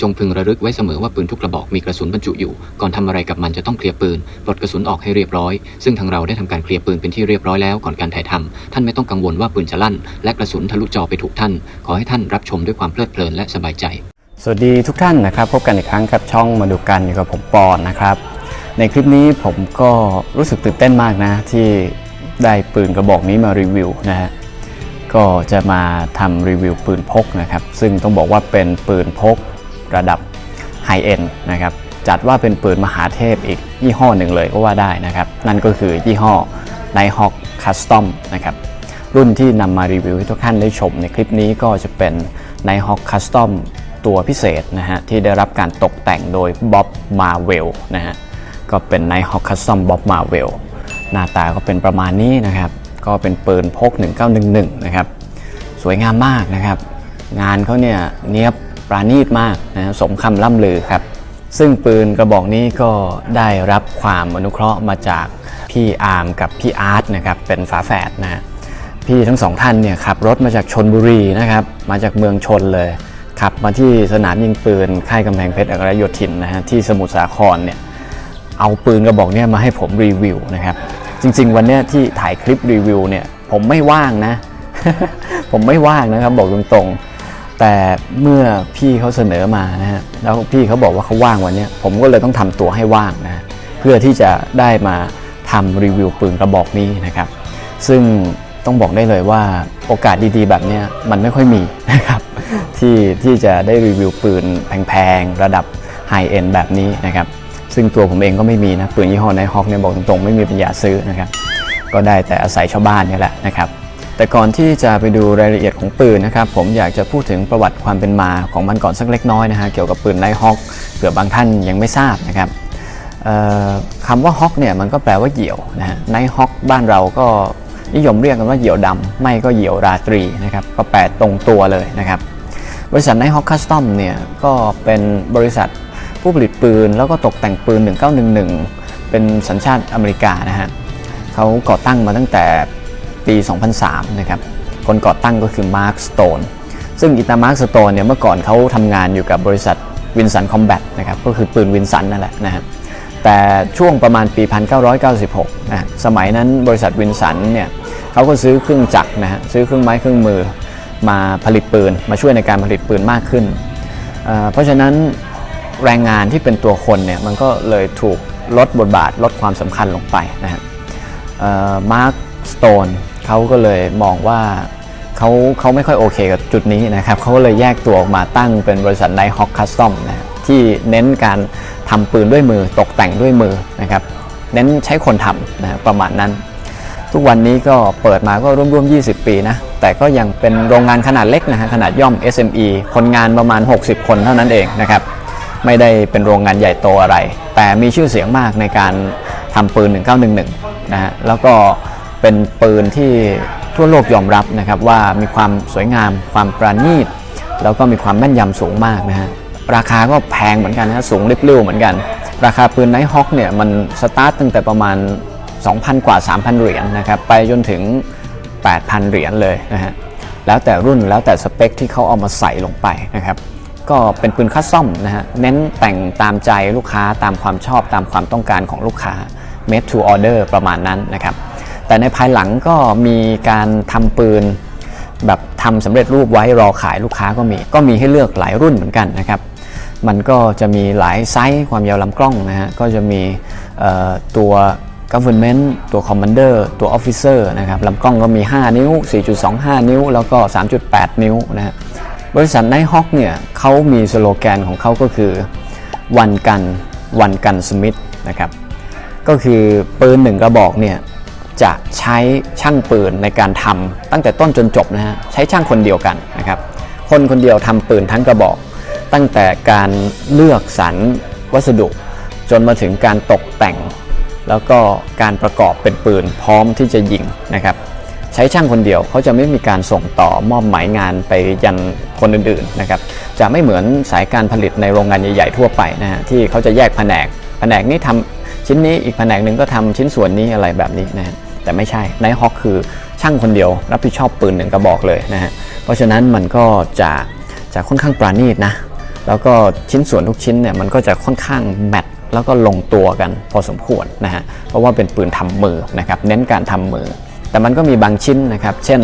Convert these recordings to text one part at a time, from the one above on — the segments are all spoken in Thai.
จงพึงระลึกไว้เสมอว่าปืนทุกกระบอกมีกระสุนบรรจุอยู่ ก่อนทำอะไรกับมันจะต้องเคลียร์ปืนปลดกระสุนออกให้เรียบร้อย ซึ่งทางเราได้ทำการเคลียร์ปืนเป็นที่เรียบร้อยแล้วก่อนการถ่ายทำท่านไม่ต้องกังวลว่าปืนจะลั่น และกระสุนทะลุจอไปถูกท่าน ขอให้ท่านรับชมด้วยความเพลิดเพลินและสบายใจ สวัสดีทุกท่านนะครับ พบกันอีกครั้งกับช่องมาดูกันอยู่กับผมปอนนะครับ ในคลิปนี้ผมก็รู้สึกตื่นเต้นมากนะ ที่ได้ปืนกระบอกนี้มารีวิวนะฮะก็จะมาทำรีวิวปืนพกนะครับ ซึ่งต้องบอกว่าเป็นปืนพก ระดับไฮเอ็นนะครับจัดว่าเป็นปืนมหาเทพอีกยี่ห้อหนึ่งเลยก็ว่าได้นะครับ นั่นก็คือยี่ห้อ Nighthawk Custom นะครับรุ่นที่นำมารีวิวให้ทุกท่านได้ชมในคลิปนี้ก็จะเป็น Nighthawk Custom ตัวพิเศษนะฮะที่ได้รับการตกแต่งโดย Bob Marvel นะฮะก็เป็น Nighthawk Custom Bob Marvel หน้าตาก็เป็นประมาณนี้นะครับ ก็เป็นปืนพก 1911 นะครับ สวยงามมากนะครับ งานเขาเนี่ยเนียบ ปราณีตมากนะสมคำล่ำลือครับ ซึ่งปืนกระบอกนี้ก็ได้รับความอนุเคราะห์มาจากพี่อาร์มกับพี่อาร์ตนะครับเป็นฝาแฝดนะพี่ทั้งสองท่านเนี่ยขับรถมาจากชนบุรีนะครับมาจากเมืองชนเลยขับมาที่สนามยิงปืนค่ายกำแพงเพชรอัครโยธินนะฮะที่สมุทรสาครเนี่ยเอาปืนกระบอกเนี่ยมาให้ผมรีวิวนะครับจริง ๆ วันเนี้ยที่ถ่ายคลิปรีวิวเนี่ยผมไม่ว่างนะ ผมไม่ว่างนะครับบอกตรงๆ แต่เมื่อพี่เขาเสนอมานะฮะแล้วพี่เขาบอกว่าเขาว่างวันนี้ผมก็เลยต้องทำตัวให้ว่างนะเพื่อที่จะได้มาทำรีวิวปืนกระบอกนี้นะครับ ซึ่งต้องบอกได้เลยว่าโอกาสดีๆ แบบนี้มันไม่ค่อยมีนะครับที่ที่จะได้รีวิวปืนแพงๆ ระดับไฮเอ็นแบบนี้นะครับ ซึ่งตัวผมเองก็ไม่มีนะ ปืนยี่ห้อไนฮอกเนี่ยบอกตรงๆ ไม่มีปัญญาซื้อนะครับ ก็ได้แต่อาศัยชาวบ้านนี่แหละนะครับ แต่ก่อนที่จะไปดูรายละเอียดของปืนนะครับ ผมอยากจะพูดถึงประวัติความเป็นมาของมันก่อนสักเล็กน้อยนะฮะเกี่ยวกับปืนไนฮอกเผื่อบางท่านยังไม่ทราบนะครับคำว่าฮอกเนี่ยมันก็แปลว่าเหยี่ยวนะฮะไนฮอกบ้านเราก็นิยมเรียกกันว่าเหยี่ยวดำไม่ก็เหยี่ยวราตรีนะครับก็แปลตรงตัวเลยนะครับ บริษัทไนฮอกคัสตอมเนี่ยก็เป็นบริษัทผู้ผลิตปืน แล้วก็ตกแต่งปืน 1911 เป็นสัญชาติอเมริกานะฮะเขาก่อตั้งมาตั้งแต่ ปี 2003 นะครับ คนก่อตั้งก็คือมาร์คสโตนซึ่งอิตามาร์คสโตนเนี่ยเมื่อก่อนเขาทำงานอยู่กับบริษัทวินสันคอมแบทนะครับ ก็คือปืนวินสันนั่นแหละนะฮะแต่ช่วงประมาณปี 1996 นะสมัยนั้นบริษัทวินสันเนี่ยเขาก็ซื้อเครื่องจักรนะฮะซื้อเครื่องไม้เครื่องมือมาผลิตปืน มาช่วยในการผลิตปืนมากขึ้น เพราะฉะนั้นแรงงานที่เป็นตัวคนเนี่ยมันก็เลยถูกลดบทบาทลดความสำคัญลงไปนะฮะมาร์คสโตน เขาก็เลยมองว่าเขาเขาไม่ค่อยโอเคกับจุดนี้นะครับเขาก็เลยแยกตัวออกมาตั้งเป็นบริษัทไนฮอกคัสตอมนะที่เน้นการทำปืนด้วยมือตกแต่งด้วยมือนะครับเน้นใช้คนทำนะฮะประมาณนั้น ทุกวันนี้ก็เปิดมาก็ร่วมๆ 20 ปีนะแต่ก็ยังเป็นโรงงานขนาดเล็กนะฮะขนาดย่อม SME คนงานประมาณ 60 คนเท่านั้นเองนะครับไม่ได้เป็นโรงงานใหญ่โตอะไร แต่มีชื่อเสียงมากในการทำปืน 1911นะฮะแล้วก็ เป็นปืนที่ทั่วโลกยอมรับนะครับว่ามีความสวยงาม ความประณีต แล้วก็มีความแม่นยำสูงมากนะฮะราคาก็แพงเหมือนกันนะสูงริบลิ่วเหมือนกัน ราคาปืนไนท์ฮอคเนี่ยมันสตาร์ตตั้งแต่ประมาณ 2,000 กว่า 3,000 เหรียญนะครับไปจนถึง 8,000 เหรียญเลยนะฮะแล้วแต่รุ่นแล้วแต่สเปคที่เขาเอามาใส่ลงไปนะครับก็เป็นปืนคัสซอมนะฮะเน้นแต่งตามใจลูกค้าตามความชอบตามความต้องการของลูกค้า made to order ประมาณนั้นนะครับ แต่ในภายหลังก็มีการทำปืน แบบทำสำเร็จรูปไว้รอขายลูกค้าก็มีก็มีให้เลือกหลายรุ่นเหมือนกันนะครับ มันก็จะมีหลายไซส์ความยาวลำกล้องนะฮะก็จะมีตัว government ตัว commander ตัว officer นะครับลำกล้องก็มี 5 นิ้ว 4.25 นิ้ว แล้วก็ 3.8 นิ้วนะฮะบริษัทไนฮอกเนี่ยเขามีสโลแกนของเขาก็คือวันกันวันกันสมิธนะครับก็คือปืนหนึ่งกระบอกเนี่ย จะใช้ช่างปืนในการทำตั้งแต่ต้นจนจบนะฮะใช้ช่างคนเดียวกันนะครับ คนคนเดียวทำปืนทั้งกระบอก ตั้งแต่การเลือกสรรวัสดุ จนมาถึงการตกแต่ง แล้วก็การประกอบเป็นปืนพร้อมที่จะยิงนะครับใช้ช่างคนเดียวเขาจะไม่มีการส่งต่อมอบหมายงานไปยันคนอื่นๆนะครับจะไม่เหมือนสายการผลิตในโรงงานใหญ่ๆทั่วไปนะฮะที่เขาจะแยกแผนก แผนกนี้ทำชิ้นนี้อีกแผนกหนึ่งก็ทำชิ้นส่วนนี้อะไรแบบนี้นะฮะ แต่ไม่ใช่ไนท์ฮอคคือช่างคนเดียว รับผิดชอบปืนหนึ่งกระบอกเลยนะฮะเพราะฉะนั้นมันก็จะจะค่อนข้างปราณีตนะแล้วก็ชิ้นส่วนทุกชิ้นเนี่ยมันก็จะค่อนข้างแมทแล้วก็ลงตัวกันพอสมควรนะฮะเพราะว่าเป็นปืนทำมือนะครับเน้นการทำมือ แต่มันก็มีบางชิ้นนะครับ เช่น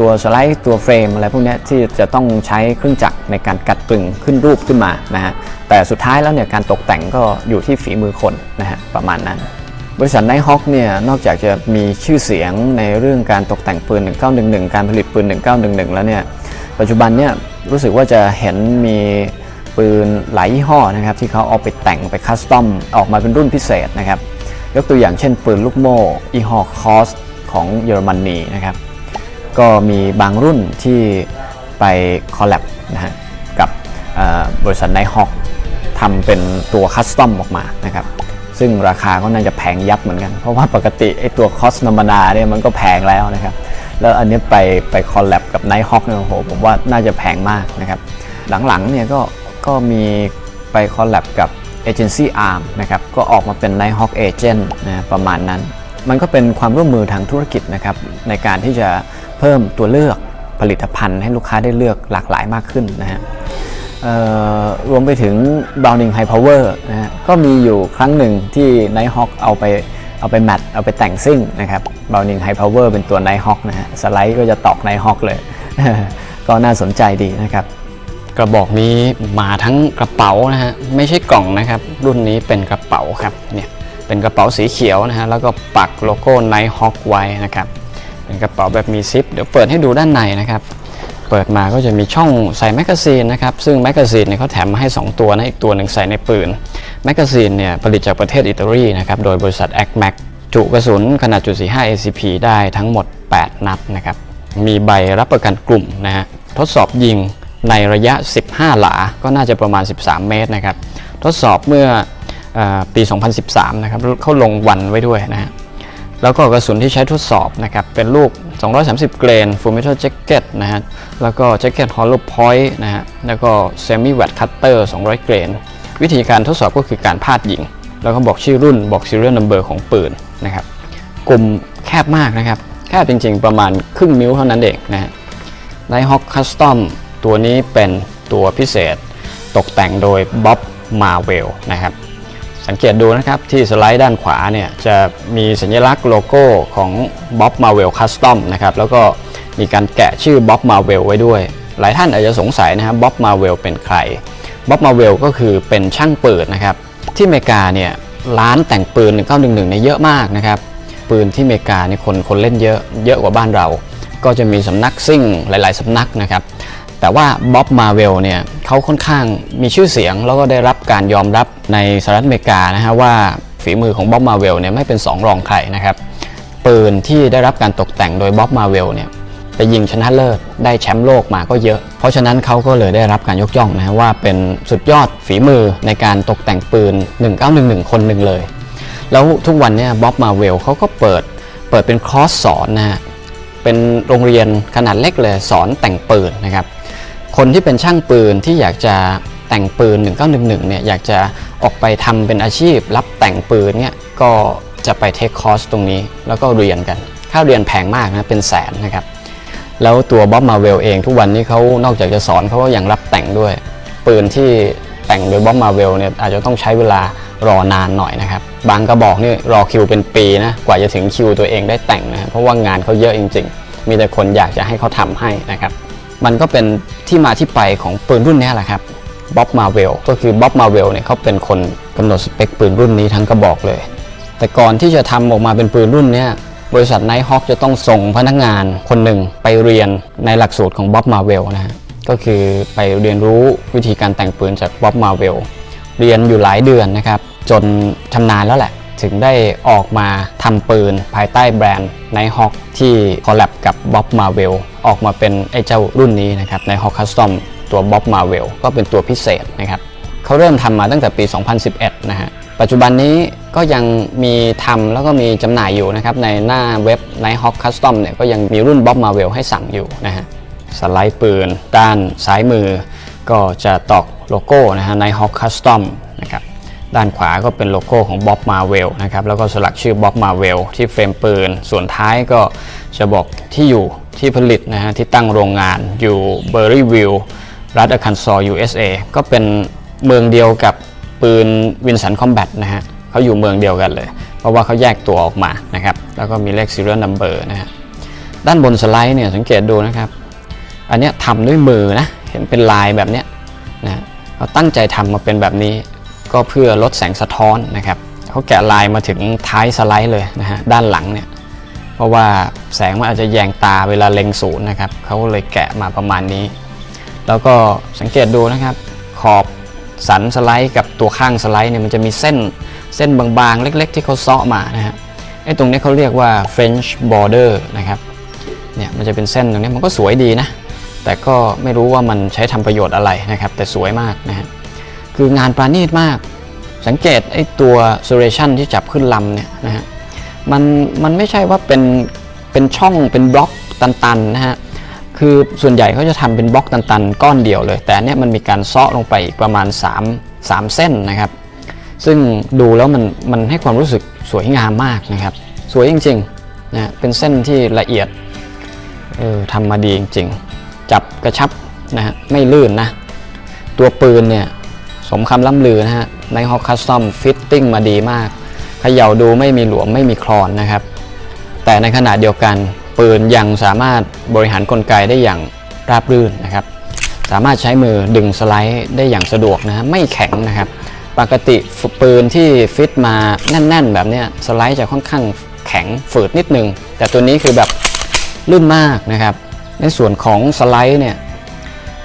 ตัวสไลด์ตัวเฟรมอะไรพวกนี้ที่จะต้องใช้เครื่องจักรในการกัดกลึงขึ้นรูปขึ้นมานะฮะแต่สุดท้ายแล้วเนี่ยการตกแต่งก็อยู่ที่ฝีมือคนนะฮะประมาณนั้น บริษัทไนฮอคเนี่ยนอกจากจะมีชื่อเสียงในเรื่องการตกแต่งปืน 1911 การผลิตปืน 1911 แล้วเนี่ยปัจจุบันเนี่ยรู้สึกว่าจะเห็นมีปืนหลายยี่ห้อนะครับที่เขาเอาไปแต่งไปคัสตอมออกมาเป็นรุ่นพิเศษนะครับยกตัวอย่างเช่นปืนลูกโม่ยี่ห้อคอสของเยอรมนีนะครับก็มีบางรุ่นที่ไปคอลแลบนะฮะกับบริษัทไนฮอคทำเป็นตัวคัสตอมออกมานะครับ ซึ่งราคาก็น่าจะแพงยับเหมือนกัน เพราะว่าปกติไอตัวคอสธรรมดาเนี่ยมันก็แพงแล้วนะครับ แล้วอันนี้ไปไปคอลแลบกับไนท์ฮอคเนี่ยโอ้โหผมว่าน่าจะแพงมากนะครับ หลังๆเนี่ยก็ก็มีไปคอลแลบกับเอเจนซี่อาร์มนะครับ ก็ออกมาเป็น Nighthawk Agent นะประมาณนั้น มันก็เป็นความร่วมมือทางธุรกิจนะครับ ในการที่จะเพิ่มตัวเลือกผลิตภัณฑ์ให้ลูกค้าได้เลือกหลากหลายมากขึ้นนะฮะเอ่อ รวมไปถึง Browning High Power นะฮะก็มีอยู่ครั้งหนึ่งที่ Nighthawk เอาไปเอาไปแมทเอาไปแต่งซิ่งนะครับ Browning High Power เป็นตัว Nighthawk นะฮะสไลด์ก็จะตอก Nighthawk เลย ก็น่าสนใจดีนะครับกระบอกนี้มาทั้งกระเป๋านะฮะไม่ใช่กล่องนะครับ รุ่นนี้เป็นกระเป๋าครับเนี่ยเป็นกระเป๋าสีเขียวนะฮะแล้วก็ปักโลโก้ Night Hawk ไว้นะครับเป็นกระเป๋าแบบมีซิป เดี๋ยวเปิดให้ดูด้านในนะครับ เปิดมาก็จะมีช่องใส่แมกกาซีนนะครับ ซึ่งแมกกาซีนเนี่ยเขาแถมมาให้ 2 ตัวนะอีกตัวหนึ่งใส่ในปืนแมกกาซีนเนี่ยผลิตจากประเทศอิตาลีนะครับโดยบริษัท a c m a c จุกระสุนขนาดจุด45 ACP ได้ทั้งหมด 8 นัดนะครับมีใบรับประกันกลุ่มนะฮะทดสอบยิงในระยะ 15 หลา ก็น่าจะประมาณ 13 เมตรนะครับทดสอบเมื่อเออปี 2013 นะครับเขาลงวันไว้ด้วยนะฮะแล้วก็กระสุนที่ใช้ทดสอบนะครับเป็นลูก 230 เกรน Full Metal Jacket นะฮะ แล้วก็ Jacket Hollow Point นะฮะ แล้วก็ Semi Wet Cutter 200 เกรน วิธีการทดสอบก็คือการพาดยิง แล้วก็บอกชื่อรุ่นบอก serial number ของปืนนะครับ กลุ่มแคบมากนะครับ แคบจริงๆ ประมาณครึ่งนิ้วเท่านั้นเองนะฮะ Nighthawk Custom ตัวนี้เป็นตัวพิเศษ ตกแต่งโดย Bob Marvel นะครับ สังเกตดูนะครับที่สไลด์ด้านขวาเนี่ยจะมีสัญลักษณ์โลโก้ของ Bob Marvel Custom นะครับแล้วก็มีการแกะชื่อ Bob Marvel ไว้ด้วย หลายท่านอาจจะสงสัยนะครับ Bob Marvel เป็นใคร Bob Marvel ก็คือเป็นช่างปืนนะครับที่อเมริกาเนี่ยร้านแต่งปืน 1911เนี่ยเยอะมากนะครับปืนที่อเมริกาเนี่ยคนคนเล่นเยอะเยอะกว่าบ้านเรา ก็จะมีสำนักซิ่งหลาย ๆสำนักนะครับ แต่ว่าบ๊อบมาเวลเนี่ยเขาค่อนข้างมีชื่อเสียง แล้วก็ได้รับการยอมรับในสหรัฐอเมริกานะฮะว่าฝีมือของบ๊อบมาเวลเนี่ยไม่เป็นสองรองใครนะครับปืนที่ได้รับการตกแต่งโดยบ๊อบมาเวลเนี่ยไปยิงชนะเลิศได้แชมป์โลกมาก็เยอะ เพราะฉะนั้นเขาก็เลยได้รับการยกย่องนะฮะว่าเป็นสุดยอดฝีมือในการตกแต่งปืน 1911 คนหนึ่งเลย แล้วทุกวันเนี่ยบ๊อบมาเวลเขาก็เปิดเปิดเป็นคอร์สสอนนะฮะเป็นโรงเรียนขนาดเล็กเลยสอนแต่งปืนนะครับ คนที่เป็นช่างปืนที่อยากจะแต่งปืน 1911เนี่ยอยากจะออกไปทำเป็นอาชีพ รับแต่งปืนเนี่ยก็จะไปเทคคอร์สตรงนี้ แล้วก็เรียนกัน ค่าเรียนแพงมากนะเป็นแสนนะครับ แล้วตัวบ๊อบมาเวลเองทุกวันนี้เขานอกจากจะสอนเขาก็ยังรับแต่งด้วย ปืนที่แต่งโดยบ๊อบมาเวลเนี่ยอาจจะต้องใช้เวลารอนานหน่อยนะครับ บางกระบอกนี่รอคิวเป็นปีนะกว่าจะถึงคิวตัวเองได้แต่งนะเพราะว่างานเขาเยอะจริง ๆ มีแต่คนอยากจะให้เขาทำให้นะครับ มันก็เป็นที่มาที่ไปของปืนรุ่นนี้แหละครับบ๊อบมาเวลก็คือบ๊อบมาเวลเนี่ยเขาเป็นคนกำหนดสเปคปืนรุ่นนี้ทั้งกระบอกเลย แต่ก่อนที่จะทำออกมาเป็นปืนรุ่นนี้บริษัทไนท์ฮอคจะต้องส่งพนักงานคนหนึ่งไปเรียนในหลักสูตรของบ๊อบมาเวลนะฮะก็คือไปเรียนรู้วิธีการแต่งปืนจากบ๊อบมาเวลเรียนอยู่หลายเดือนนะครับ จนชำนาญแล้วแหละ ถึงได้ออกมาทำปืนภายใต้แบรนด์ไนท์ฮอคที่คอลแลบกับบ๊อบมาเวล ออกมาเป็นไอ้เจ้ารุ่นนี้นะครับไนฮอคคัสตอมตัวบ๊อบมาเวลก็เป็นตัวพิเศษนะครับเขาเริ่มทำมาตั้งแต่ปี 2011 นะฮะปัจจุบันนี้ก็ยังมีทำแล้วก็มีจำหน่ายอยู่นะครับในหน้าเว็บ Nighthawk Custom เนี่ยก็ยังมีรุ่น Bob Marvel ให้สั่งอยู่นะฮะสไลด์ปืน ด้านซ้ายมือ ก็จะตอกโลโก้นะฮะ Nighthawk Custom นะครับด้านขวาก็เป็นโลโก้ของ Bob Marvel นะครับแล้วก็สลักชื่อ Bob Marvel ที่เฟรมปืน ส่วนท้ายก็จะบอกที่อยู่ ที่ผลิตนะฮะที่ตั้งโรงงานอยู่ Berryville รัฐอาคันซอ USA ก็เป็นเมืองเดียวกับปืนวินสันคอมแบทนะฮะเขาอยู่เมืองเดียวกันเลย เพราะว่าเขาแยกตัวออกมานะครับแล้วก็มีเลข serial number นะฮะด้านบนสไลด์เนี่ยสังเกตดูนะครับ อันนี้ทำด้วยมือนะเห็นเป็นลายแบบเนี้ยนะเขาตั้งใจทำมาเป็นแบบนี้ก็เพื่อลดแสงสะท้อนนะครับเขาแกะลายมาถึงท้ายสไลด์เลยนะฮะด้านหลังเนี่ย เพราะว่าแสงมันอาจจะแยงตาเวลาเล็งศูนย์นะครับเขาก็เลยแกะมาประมาณนี้ แล้วก็สังเกตดูนะครับขอบสันสไลด์กับตัวข้างสไลด์เนี่ยมันจะมีเส้นเส้นบางๆ เล็ก ๆ ที่เขาเซาะมานะฮะไอ้ตรงนี้เขาเรียกว่า French border นะครับเนี่ยมันจะเป็นเส้นตรงนี้มันก็สวยดีนะ แต่ก็ไม่รู้ว่ามันใช้ทำประโยชน์อะไรนะครับ แต่สวยมากนะฮะคืองานประณีตมาก สังเกตไอ้ตัว s u r a t i o n ที่จับขึ้นลำเนี่ยนะฮะ มันมันไม่ใช่ว่าเป็นเป็นช่องเป็นบล็อกตันๆนะฮะคือส่วนใหญ่เขาจะทำเป็นบล็อกตันๆ ก้อนเดียวเลย แต่เนี้ยมันมีการเซาะลงไปอีกประมาณ 3 3 เส้นนะครับ ซึ่งดูแล้วมันมันให้ความรู้สึกสวยงามมากนะครับ สวยจริงๆนะเป็นเส้นที่ละเอียดเออทำมาดีจริงๆ จับกระชับนะฮะไม่ลื่นนะ ตัวปืนเนี่ยสมคำล่ำลือนะฮะในฮอกคัสตอมฟิตติ้งมาดีมาก ขย่าดูไม่มีหลวมไม่มีคลอนนะครับ แต่ในขณะเดียวกันปืนยังสามารถบริหารกลไกได้อย่างราบรื่นนะครับ สามารถใช้มือดึงสไลด์ได้อย่างสะดวกนะฮะไม่แข็งนะครับ ปกติปืนที่ฟิตมาแน่น ๆ แบบเนี้ยสไลด์จะค่อนข้างแข็งฝืดนิดนึง แต่ตัวนี้คือแบบลื่นมากนะครับ ในส่วนของสไลด์เนี่ย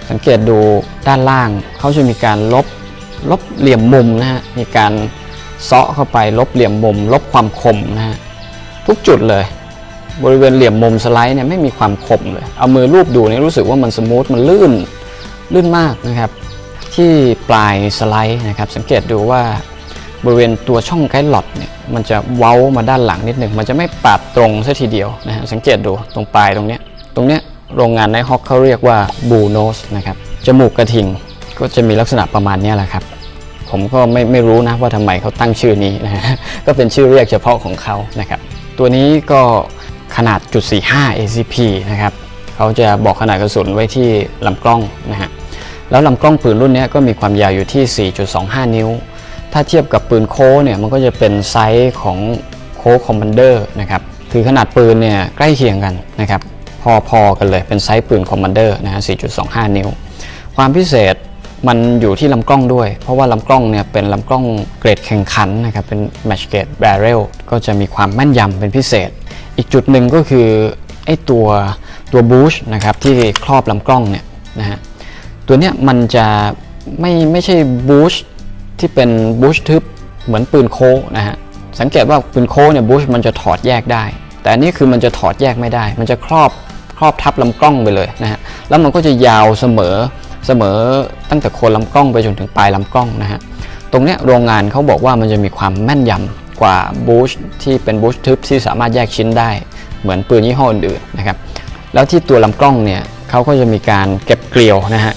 สังเกตดูด้านล่างเขาจะมีการลบลบเหลี่ยมมุมนะฮะมีการ เซาะเข้าไปลบเหลี่ยมมุม ลบความคมนะฮะทุกจุดเลย บริเวณเหลี่ยมมุมสไลด์เนี่ยไม่มีความคมเลย เอามือลูบดูเนี่ยรู้สึกว่ามันสมูทมันลื่นลื่นมากนะครับ ที่ปลายสไลด์นะครับสังเกตดูว่าบริเวณตัวช่องไกด์หลอดเนี่ยมันจะเว้ามาด้านหลังนิดหนึ่งมันจะไม่ปาดตรงซะทีเดียวนะฮะสังเกตดูตรงปลายตรงเนี้ยตรงเนี้ยโรงงานในฮอกเขาเรียกว่าบูโนสนะครับจมูกกระทิงก็จะมีลักษณะประมาณนี้แหละครับ ผมก็ไม่ไม่รู้นะว่าทำไมเขาตั้งชื่อนี้นะฮะก็เป็นชื่อเรียกเฉพาะของเขานะครับตัวนี้ก็ขนาดจุด45 ACP นะครับเขาจะบอกขนาดกระสุนไว้ที่ลำกล้องนะฮะแล้วลำกล้องปืนรุ่นนี้ก็มีความยาวอยู่ที่ 4.25 นิ้ว ถ้าเทียบกับปืนโค้เนี่ยมันก็จะเป็นไซส์ของโค้คอมมานเดอร์นะครับคือขนาดปืนเนี่ยใกล้เคียงกันนะครับพอๆกันเลยเป็นไซส์ปืนคอมมานเดอร์นะฮะ4.25 นิ้ว ความพิเศษ มันอยู่ที่ลำกล้องด้วย เพราะว่าลำกล้องเนี่ยเป็นลำกล้องเกรดแข่งขันนะครับเป็น match grade barrel ก็จะมีความแม่นยำเป็นพิเศษ อีกจุดหนึ่งก็คือไอ้ตัวตัวบูชนะครับที่ครอบลำกล้องเนี่ยนะฮะตัวเนี้ยมันจะไม่ไม่ใช่บูชที่เป็นบูชทึบเหมือนปืนโค้นะฮะสังเกตว่าปืนโค้เนี่ยบูชมันจะถอดแยกได้ แต่อันนี้คือมันจะถอดแยกไม่ได้ มันจะครอบครอบทับลำกล้องไปเลยนะฮะแล้วมันก็จะยาวเสมอ เสมอตั้งแต่โคนลำกล้องไปจนถึงปลายลำกล้องนะฮะตรงเนี้ยโรงงานเขาบอกว่ามันจะมีความแม่นยำกว่าบูชที่เป็นบูชทึบที่สามารถแยกชิ้นได้ เหมือนปืนยี่ห้ออื่นๆนะครับแล้วที่ตัวลำกล้องเนี่ยเขาก็จะมีการเก็บเกลียวนะฮะ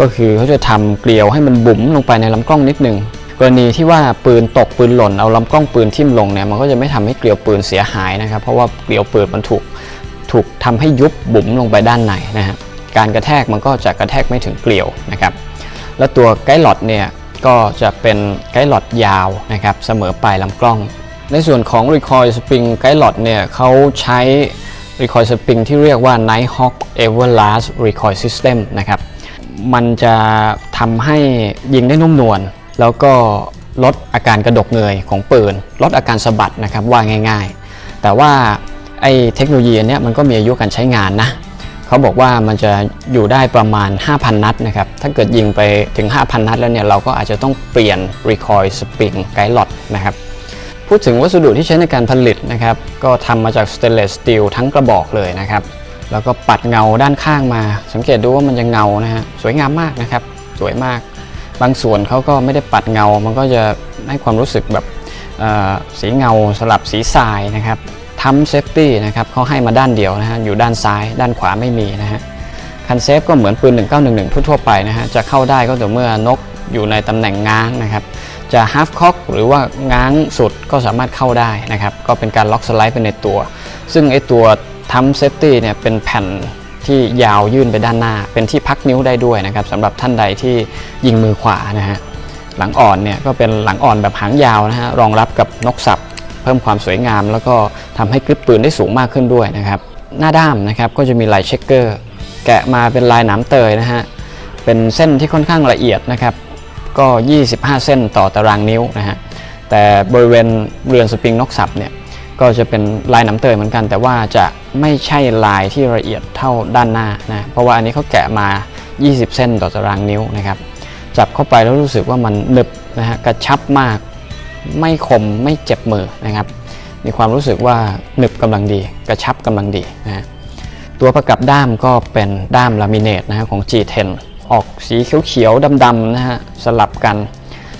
ก็คือเขาจะทำเกลียวให้มันบุ๋มลงไปในลำกล้องนิดนึงกรณีที่ว่าปืนตกปืนหล่นเอาลำกล้องปืนทิ่มลงเนี่ยมันก็จะไม่ทำให้เกลียวปืนเสียหายนะครับ เพราะว่าเกลียวปืนมันถูกถูกทำให้ยุบบุ๋มลงไปด้านในนะฮะ การกระแทกมันก็จะกระแทกไม่ถึงเกลียวนะครับ แล้วตัวไกด์หลอดเนี่ยก็จะเป็นไกด์หลอดยาวนะครับเสมอปลายลำกล้อง ในส่วนของ Recoil Spring ไกด์หลอดเนี่ยเขาใช้ Recoil Spring ที่เรียกว่า Nighthawk Everlast Recoil System นะครับ มันจะทำให้ยิงได้นุ่มนวลแล้วก็ลดอาการกระดกเงยของปืน ลดอาการสะบัดนะครับว่าง่าย ๆ แต่ว่าไอ้เทคโนโลยีอันเนี้ยมันก็มีอายุการใช้งานนะ เขาบอกว่ามันจะอยู่ได้ประมาณ 5,000 นัดนะครับ ถ้าเกิดยิงไปถึง 5,000 นัดแล้วเนี่ย เราก็อาจจะต้องเปลี่ยน recoil spring guide rod นะครับ พูดถึงวัสดุที่ใช้ในการผลิตนะครับ ก็ทำมาจาก stainless steel ทั้งกระบอกเลยนะครับ แล้วก็ปัดเงาด้านข้างมา สังเกตดูว่ามันจะเงานะฮะ สวยงามมากนะครับ สวยมาก บางส่วนเขาก็ไม่ได้ปัดเงา มันก็จะให้ความรู้สึกแบบสีเงาสลับสีทรายนะครับ ทัมเซฟตี้นะครับเขาให้มาด้านเดียวนะฮะอยู่ด้านซ้าย ด้านขวาไม่มีนะฮะคันเซฟก็เหมือนปืน 1911 ทั่วๆไปนะฮะจะเข้าได้ก็ต่อเมื่อนกอยู่ในตำแหน่งง้างนะครับจะ half cock หรือว่าง้างสุดก็สามารถเข้าได้นะครับก็เป็นการล็อกสไลด์ไปในตัว ซึ่งไอตัวทัมเซฟตี้เนี่ยเป็นแผ่นที่ยาวยื่นไปด้านหน้า เป็นที่พักนิ้วได้ด้วยนะครับสำหรับท่านใดที่ยิงมือขวานะฮะหลังอ่อนเนี่ยก็เป็นหลังอ่อนแบบหางยาวนะฮะรองรับกับนกสับ เพิ่มความสวยงาม แล้วก็ทำให้กริปปืนได้สูงมากขึ้นด้วยนะครับ หน้าด้ามนะครับก็จะมีลายเช็คเกอร์แกะมาเป็นลายหนามเตยนะฮะเป็นเส้นที่ค่อนข้างละเอียดนะครับก็ 25 เส้นต่อตารางนิ้วนะฮะแต่บริเวณเรือนสปริงนกสับเนี่ยก็จะเป็นลายหน้ำเตยเหมือนกัน แต่ว่าจะไม่ใช่ลายที่ละเอียดเท่าด้านหน้านะเพราะว่าอันนี้เขาแกะมา 20 เส้นต่อตารางนิ้วนะครับจับเข้าไปแล้วรู้สึกว่ามันหนึบนะฮะกระชับมาก ไม่คมไม่เจ็บมือนะครับ มีความรู้สึกว่าหนึบกำลังดี กระชับกำลังดีนะตัวประกับด้ามก็เป็นด้ามลามิเนตนะฮะของ G10 ออกสีเขียวๆดำๆนะฮะสลับกัน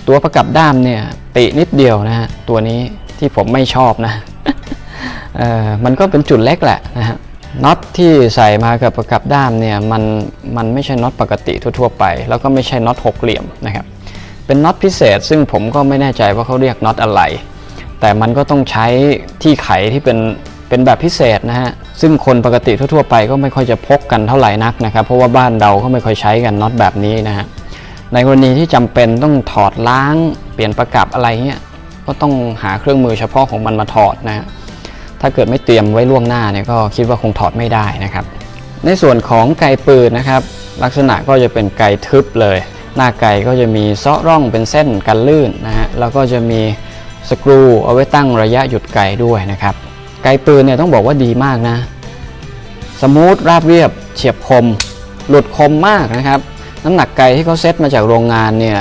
ตัวประกับด้ามเนี่ยตินิดเดียวนะฮะตัวนี้ที่ผมไม่ชอบนะเออมันก็เป็นจุดเล็กแหละนะฮะน็อตที่ใส่มากับประกับด้ามเนี่ยมันมันไม่ใช่น็อตปกติทั่วๆไป แล้วก็ไม่ใช่น็อตหกเหลี่ยมนะครับ เป็นน็อตพิเศษ ซึ่งผมก็ไม่แน่ใจว่าเขาเรียกน็อตอะไร แต่มันก็ต้องใช้ที่ไขที่เป็นเป็นแบบพิเศษนะฮะ ซึ่งคนปกติทั่วๆไปก็ไม่ค่อยจะพกกันเท่าไหร่นักนะครับ เพราะว่าบ้านเราก็ไม่ค่อยใช้กันน็อตแบบนี้นะฮะ ในกรณีที่จำเป็นต้องถอดล้าง เปลี่ยนประกับอะไรเงี้ย ก็ต้องหาเครื่องมือเฉพาะของมันมาถอดนะฮะ ถ้าเกิดไม่เตรียมไว้ล่วงหน้าเนี่ยก็คิดว่าคงถอดไม่ได้นะครับ ในส่วนของไกปืนนะครับ ลักษณะก็จะเป็นไกทึบเลย หน้าไก่ก็จะมีเซาะร่องเป็นเส้นกันลื่นนะฮะแล้วก็จะมีสกรูเอาไว้ตั้งระยะหยุดไก่ด้วยนะครับ ไกปืนเนี่ยต้องบอกว่าดีมากนะ สมูทราบเรียบเฉียบคม หลุดคมมากนะครับ น้ำหนักไกที่เขาเซตมาจากโรงงานเนี่ย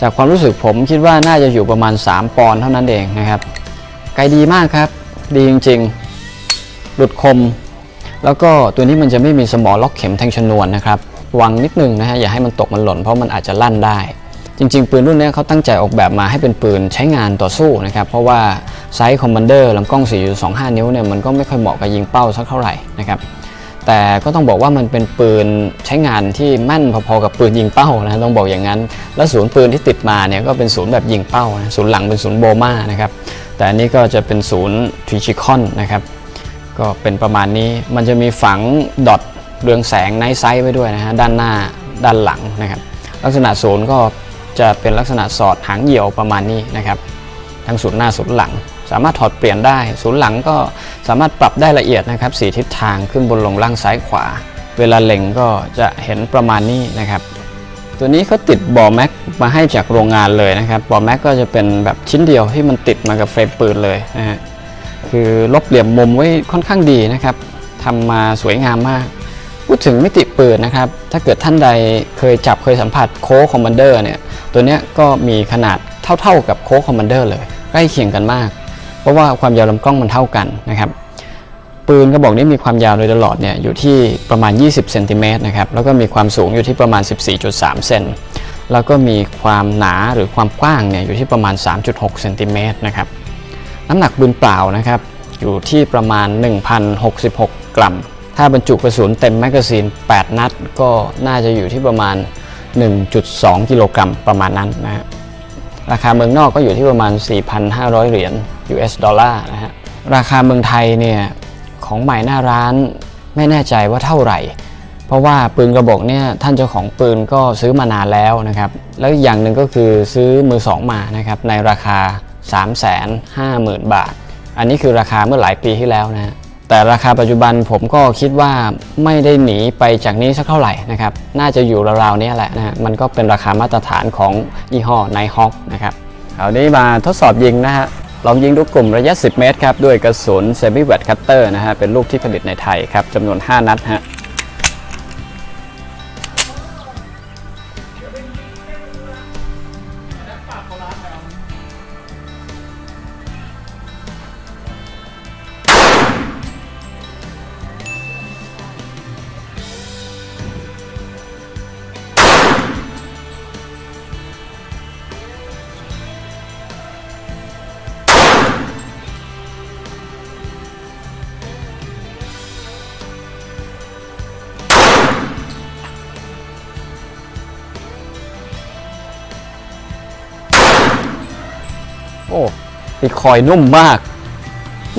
จากความรู้สึกผมคิดว่าน่าจะอยู่ประมาณ 3 ปอนด์เท่านั้นเองนะครับ ไกดีมากครับ ดีจริงๆ หลุดคม แล้วก็ตัวนี้มันจะไม่มีสมอล็อกเข็มแทงชนวนนะครับ ระวังนิดนึงนะฮะอย่าให้มันตกมันหล่นเพราะมันอาจจะลั่นได้ จริง ๆ ปืนรุ่นนี้เขาตั้งใจออกแบบมาให้เป็นปืนใช้งานต่อสู้นะครับเพราะว่าไซส์คอมมานเดอร์ลำกล้อง 4.25 นิ้วเนี่ยมันก็ไม่ค่อยเหมาะกับยิงเป้าสักเท่าไหร่นะครับแต่ก็ต้องบอกว่ามันเป็นปืนใช้งานที่แม่นพอๆกับปืนยิงเป้านะต้องบอกอย่างนั้น แล้วศูนย์ปืนที่ติดมาเนี่ยก็เป็นศูนย์แบบยิงเป้านะศูนย์หลังเป็นศูนย์โบมานะครับแต่อันนี้ก็จะเป็นศูนย์ทริชิคอนนะครับก็เป็นประมาณนี้มันจะมีฝังดอท เรืองแสงไนท์ไซส์ไว้ด้วยนะฮะด้านหน้าด้านหลังนะครับ ลักษณะศูนย์ก็จะเป็นลักษณะสอดหางเหี่ยวประมาณนี้นะครับ ทั้งศูนย์หน้าศูนย์หลัง สามารถถอดเปลี่ยนได้ศูนย์หลังก็สามารถปรับได้ละเอียดนะครับสีทิศทางขึ้นบนลงล่างซ้ายขวา เวลาเล็งก็จะเห็นประมาณนี้นะครับตัวนี้เขาติดบอแม็กมาให้จากโรงงานเลยนะครับบอแม็กก็จะเป็นแบบชิ้นเดียวที่มันติดมากับเฟรมปืนเลยนะฮะคือลบเหลี่ยมมุมไว้ค่อนข้างดีนะครับทำมาสวยงามมาก พูดถึงมิติปืนนะครับ ถ้าเกิดท่านใดเคยจับเคยสัมผัสโค้คอมมานเดอร์เนี่ย ตัวเนี้ยก็มีขนาดเท่าๆกับโค้คอมมานเดอร์เลย ใกล้เคียงกันมาก เพราะว่าความยาวลำกล้องมันเท่ากันนะครับ ปืนกระบอกนี้มีความยาวโดยตลอดเนี่ยอยู่ที่ประมาณ 20เซนติเมตรนะครับ แล้วก็มีความสูงอยู่ที่ประมาณ 14.3 เซน แล้วก็มีความหนาหรือความกว้างเนี่ยอยู่ที่ประมาณ 3.6เซนติเมตรนะครับ น้ำหนักปืนเปล่านะครับอยู่ที่ประมาณ 1,066 กรัม ถ้าบรรจุกระสุนเต็มแมกกาซีน 8 นัด ก็น่าจะอยู่ที่ประมาณ 1.2 กิโลกรัมประมาณนั้นนะฮะราคาเมืองนอกก็อยู่ที่ประมาณ 4,500 เหรียญ US ดอลลาร์นะฮะราคาเมืองไทยเนี่ยของใหม่หน้าร้านไม่แน่ใจว่าเท่าไหร่ เพราะว่าปืนกระบอกเนี่ยท่านเจ้าของปืนก็ซื้อมานานแล้วนะครับ แล้วอย่างหนึ่งก็คือซื้อมือสองมานะครับในราคา 350,000 บาท อันนี้คือราคาเมื่อหลายปีที่แล้วนะฮะ แต่ราคาปัจจุบันผมก็คิดว่าไม่ได้หนีไปจากนี้สักเท่าไหร่นะครับ น่าจะอยู่ราวๆนี้แหละนะฮะมันก็เป็นราคามาตรฐานของยี่ห้อไนฮอกนะครับคราวนี้มาทดสอบยิงนะฮะลองยิงลูกกลุ่มระยะ 10 เมตรครับ ด้วยกระสุนเซมิแวตคัตเตอร์นะฮะเป็นลูกที่ผลิตในไทยครับจำนวน 5 นัดฮะ คอยนุ่มมาก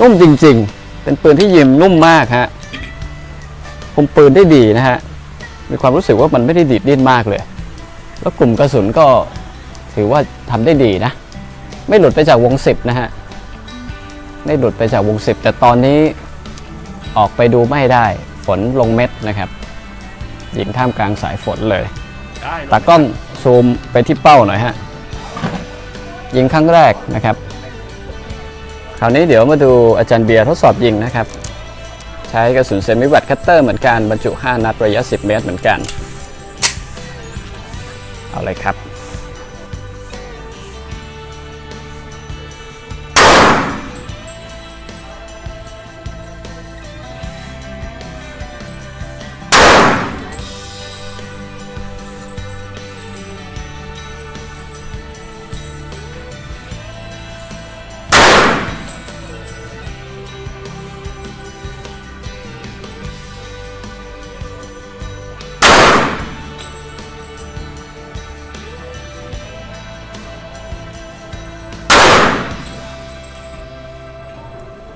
นุ่มจริง ๆ เป็นปืนที่ยิมนุ่มมากฮะคุมปืนได้ดีนะฮะ มีความรู้สึกว่ามันไม่ได้ดีดดิ้นมากเลย แล้วกลุ่มกระสุนก็ถือว่าทำได้ดีนะ ไม่หลุดไปจากวงสิบนะฮะ ไม่หลุดไปจากวงสิบแต่ตอนนี้ออกไปดูไม่ได้ฝนลงเม็ดนะครับ ยิงท่ามกลางสายฝนเลย ตากล้องซูมไปที่เป้าหน่อยฮะ ยิงครั้งแรกนะครับ คราวนี้เดี๋ยวมาดูอาจารย์เบียร์ทดสอบยิงนะครับ ใช้กระสุนเซมิวัตคัตเตอร์เหมือนกันบรรจุ 5 นัดระยะ 10 เมตรเหมือนกัน เอาเลยครับ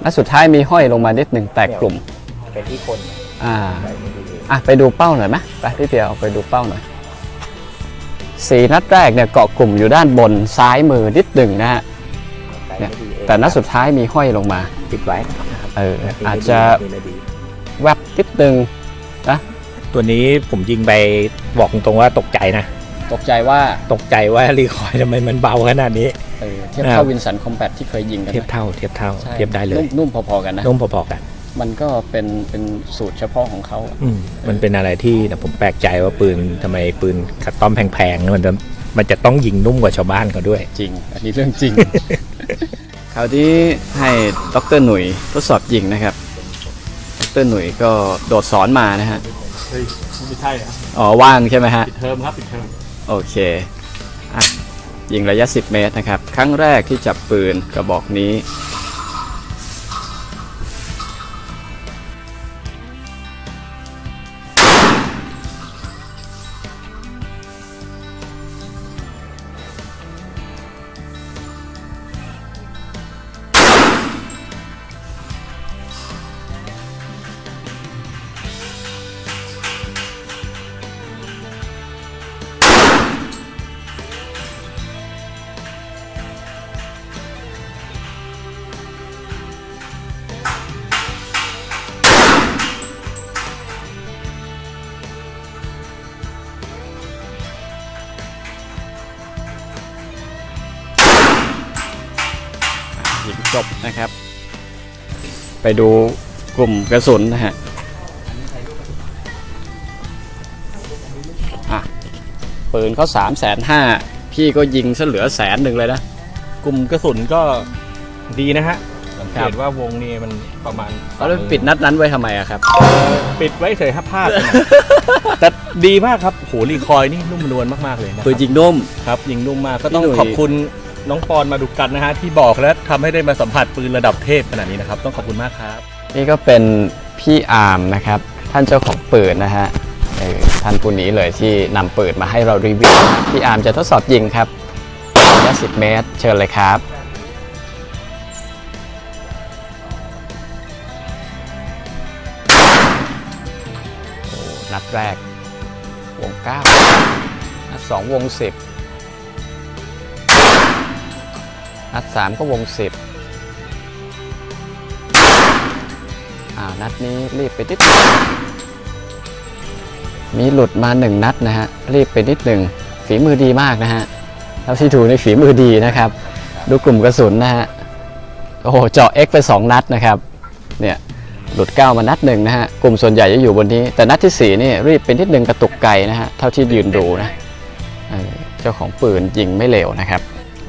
และสุดท้ายมีห้อยลงมานิดหนึ่งแตกกลุ่มเป็นที่คนอ่าอะไปดูเป้าหน่อยไหมไปพี่เปียเอาไปดูเป้าหน่อยสีนัดแรกเนี่ยเกาะกลุ่มอยู่ด้านบนซ้ายมือนิดหนึ่งนะฮะเนี่ยแต่นัดสุดท้ายมีห้อยลงมาปิดไว้นะครับเออนี่ไม่อาจดีจะนี่ไม่ดีแวบนิดหนึ่งนะตัวนี้ผมยิงไปบอกตรงๆว่าตกใจนะ ตกใจว่าตกใจว่ารีคอยล์ทำไมมันเบาขนาดนี้ เออเทียบครัเท่าบวินสันคอมแบทที่เคยยิงกันเทียบไหมเท่าเทียบเท่าใช่เทียบได้เลยนุ่มนุ่มพอๆกันนะ นุ่มพอๆกัน มันก็เป็นเป็นสูตรเฉพาะของเขาอืมมันเป็นอะไรที่ผมแปลกใจว่าปืนทำไมปืนคัดต้อมแพงๆมันจะมันจะต้องยิงนุ่มกว่าชาวบ้านเขาด้วย จริง อันนี้เรื่องจริง คราวนี้ให้ดรหนุ่ยทดสอบยิงนะครับ ดรหนุ่ยก็โดดสอนมานะฮะ เฮ้ยไม่ใช่นะอ๋อว่างใช่ไหมฮะ ปิดเทอมครับปิดเทอม โอเคอะยิงระยะ 10 เมตรนะครับ ครั้งแรกที่จับปืนกระบอกนี้ จบนะครับ ไปดูกลุ่มกระสุนนะฮะอะปืนเขาสามแสนห้าพี่ก็ยิงซะเหลือแสนหนึ่งเลยนะ กลุ่มกระสุนก็ดีนะฮะสังคเกรับตว่าวงนี้มันประมาณแล้วปิดนัดนั้นไว้ทำไมอะครับ ปิดไว้เฉยครับพลาดไปหน่อยแต่ดีมากครับโหรีคอยนี่นุ่มนวลมากๆเลยนะคปืรันบยิงนุ่มครับ ยิงนุ่มมากก็ต้องพี่หนุ่ยขอบคุณ น้องปอนมาดูกันนะฮะที่บอกและทำให้ได้มาสัมผัสปืนระดับเทพขนาดนี้นะครับ ต้องขอบคุณมากครับ นี่ก็เป็นพี่อาร์มนะครับ ท่านเจ้าของปืนนะฮะท่านผู้นี้เลยที่นำปืนมาให้เรารีวิวพี่อาร์มจะทดสอบยิงครับระยะ10 เมตร เชิญเลยครับโอ้นัดแรกวง9นัด2วง 10 นัด3ก็วง10อ่านัดนี้รีบไปนิดมีหลุดมาหนึ่งนัดนะฮะรีบไปนิดหนึ่งฝีมือดีมากนะฮะเท่าที่ดูในฝีมือดีนะครับ ดูกลุ่มกระสุนนะฮะโอ้โหเจาะ X ไป 2 นัดนะครับเนี่ยหลุด 9 มานัดหนึ่งนะฮะกลุ่มส่วนใหญ่จะอยู่บนนี้ แต่นัดที่ 4 นี่รีบเป็นนิดหนึ่งกระตุกไกนะฮะเท่าที่ยืนดูนะเออเจ้าของปืนยิงไม่เร็วนะครับ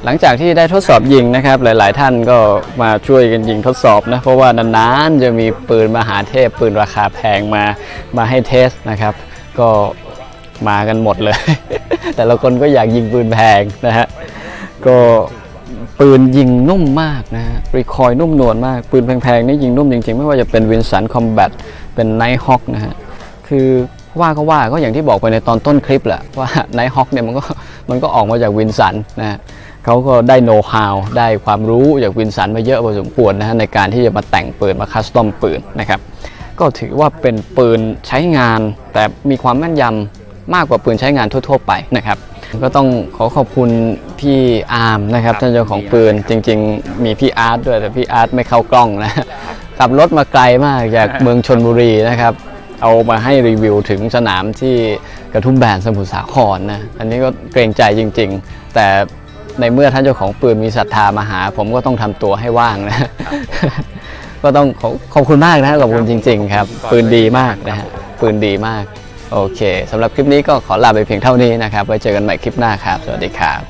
หลังจากที่ได้ทดสอบยิงนะครับ หลาย ๆ ท่านก็มาช่วยกันยิงทดสอบนะเพราะว่านานๆจะมีปืนมหาเทพปืนราคาแพงมามาให้เทสนะครับ ก็มากันหมดเลย แต่ละคนก็อยากยิงปืนแพงนะฮะก็ปืนยิงนุ่มมากนะฮะรีคอยนุ่มนวลมาก ปืนแพง ๆ นี่ยิงนุ่มจริง ๆ ไม่ว่าจะเป็นวินสันคอมแบทเป็นไนท์ฮอคนะฮะคือว่าก็ว่าก็อย่างที่บอกไปในตอนต้นคลิปแหละว่าไนท์ฮอคเนี่ยมันก็มันก็ออกมาจากวินสันนะฮะ เขาก็ได้โน้ตฮาวได้ความรู้จากวินสันมาเยอะพอสมควรนะฮะในการที่จะมาแต่งปืนมาคัสตอมปืนนะครับก็ถือว่าเป็นปืนใช้งาน แต่มีความแม่นยำมากกว่าปืนใช้งานทั่ว ๆ ไปนะครับก็ต้องขอขอบคุณพี่อาร์มนะครับท่านเจ้าของปืนจริง ๆ มีพี่อาร์ตด้วยแต่พี่อาร์ตไม่เข้ากล้องนะขับรถมาไกลมากจากเมืองชนบุรีนะครับเอามาให้รีวิวถึงสนามที่กระทุ่มแบนสมุทรสาครนะอันนี้ก็เกรงใจจริง ๆ แต่ ในเมื่อท่านเจ้าของปืนมีศรัทธามาหา ผมก็ต้องทำตัวให้ว่างนะ ก็ต้องขอขอบคุณมากนะขอบคุณจริง ๆ ครับ ปืนดีมากนะฮะปืนดีมาก โอเคสำหรับคลิปนี้ก็ขอลาไปเพียงเท่านี้นะครับไว้เจอกันใหม่คลิปหน้าครับ สวัสดีครับ